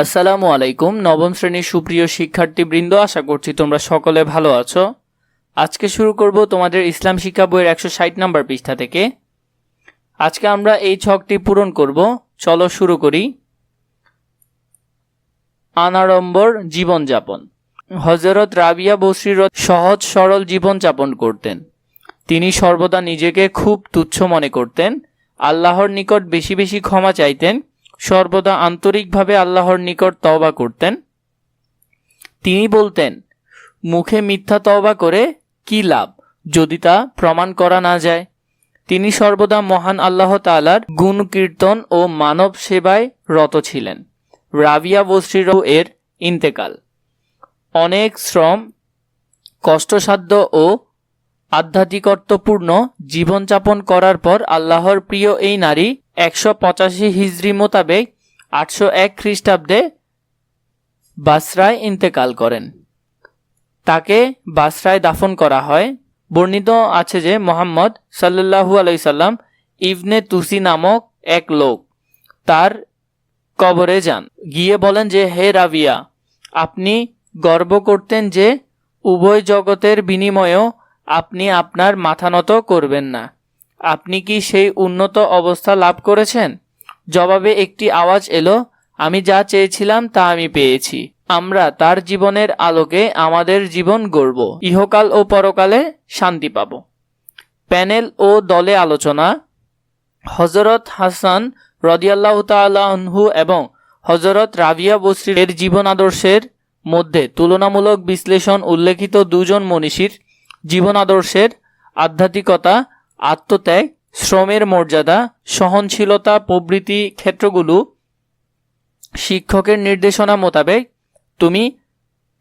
আসসালামু আলাইকুম, নবম শ্রেণির সুপ্রিয় শিক্ষার্থীবৃন্দ, আশা করছি তোমরা সকলে ভালো আছো। আজকে শুরু করব তোমাদের ইসলাম শিক্ষা বইয়ের একশো ষাট নম্বর পৃষ্ঠা থেকে। আজকে আমরা এই ছকটি পূরণ করব। চলো শুরু করি। আনাড়ম্বর জীবনযাপন। হজরত রাবিয়া বসরির সহজ সরল জীবনযাপন করতেন। তিনি সর্বদা নিজেকে খুব তুচ্ছ মনে করতেন। আল্লাহর নিকট বেশি বেশি ক্ষমা চাইতেন। সর্বদা আন্তরিকভাবে আল্লাহর নিকট তওবা করতেন। তিনি বলতেন, মুখে মিথ্যা তওবা করে কি লাভ যদি তা প্রমাণ করা না যায়? তিনি সর্বদা মহান আল্লাহ তালার গুণ, কীর্তন ও মানব সেবায় রত ছিলেন। রাবিয়া বসরির এর ইন্তেকাল। অনেক শ্রম, কষ্টসাধ্য ও আধ্যাত্মিকত্বপূর্ণ জীবনযাপন করার পর আল্লাহর প্রিয় এই নারী একশো পঁচাশি হিজড়ি মোতাবেক আটশো এক খ্রিস্টাব্দে বাসরায় ইন্তেকাল করেন। তাকে বাসরায় দাফন করা হয়। বর্ণিত আছে যে মোহাম্মদ সাল্লাহু আলাইসাল্লাম ইবনে তুসি নামক এক লোক তার কবরে যান। গিয়ে বলেন যে, হে রাবিয়া, আপনি গর্ব করতেন যে উভয় জগতের বিনিময়েও আপনি আপনার মাথা নত করবেন না। আপনি কি সেই উন্নত অবস্থা লাভ করেছেন? জবাবে একটি আওয়াজ এলো, আমি যা চেয়েছিলাম তা আমি পেয়েছি। আমরা তার জীবনের আলোকে আমাদের জীবন গড়ব। ইহকাল ও পরকালে শান্তি পাব। প্যানেল ও দলে আলোচনা। হজরত হাসান রদিয়াল্লাহ তালাহু এবং হজরত রাবিয়া বসরির জীবন আদর্শের মধ্যে তুলনামূলক বিশ্লেষণ উল্লেখিত দুজন মনীষীর জীবন আদর্শের আধ্যাত্মিকতা আত্মত্যাগ, শ্রমের মর্যাদা, সহনশীলতা প্রভৃতি ক্ষেত্রগুলো শিক্ষকের নির্দেশনা মোতাবেক তুমি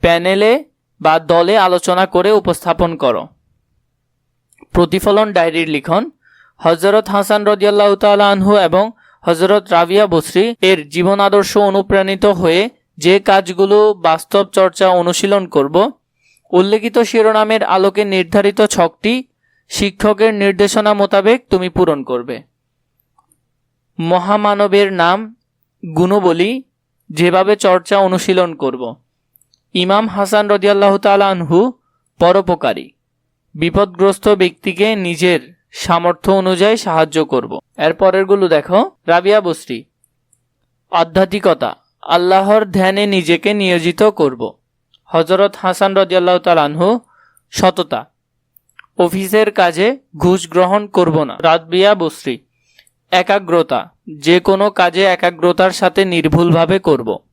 প্যানেলে বা দলে আলোচনা করে উপস্থাপন করো। প্রতিফলন ডায়েরির লিখন হজরত হাসান রদিয়াল্লাহ তালা আনহু এবং হজরত রাবিয়া বসরি এর জীবন আদর্শ অনুপ্রাণিত হয়ে যে কাজগুলো বাস্তব চর্চা অনুশীলন করব, উল্লেখিত শিরোনামের আলোকে নির্ধারিত ছকটি শিক্ষকের নির্দেশনা মোতাবেক তুমি পূরণ করবে। মহামানবের নাম গুণবলী, যেভাবে চর্চা অনুশীলন করব। ইমাম হাসান রদিয়াল্লাহ আনহু পরোপকারী। বিপদগ্রস্ত ব্যক্তিকে নিজের সামর্থ্য অনুযায়ী সাহায্য করব। এর পরেরগুলো দেখো। রাবিয়া বস্রি। আধ্যাত্মিকতা। আল্লাহর ধ্যানে নিজেকে নিয়োজিত করব। হজরত হাসান রদিয়াল্লাহ তালানহু সততা। অফিসের কাজে ঘুষ গ্রহণ করব না। রাতবিয়া বস্রি একাগ্রতা। যে কোনো কাজে একাগ্রতার সাথে নির্ভুলভাবে করব।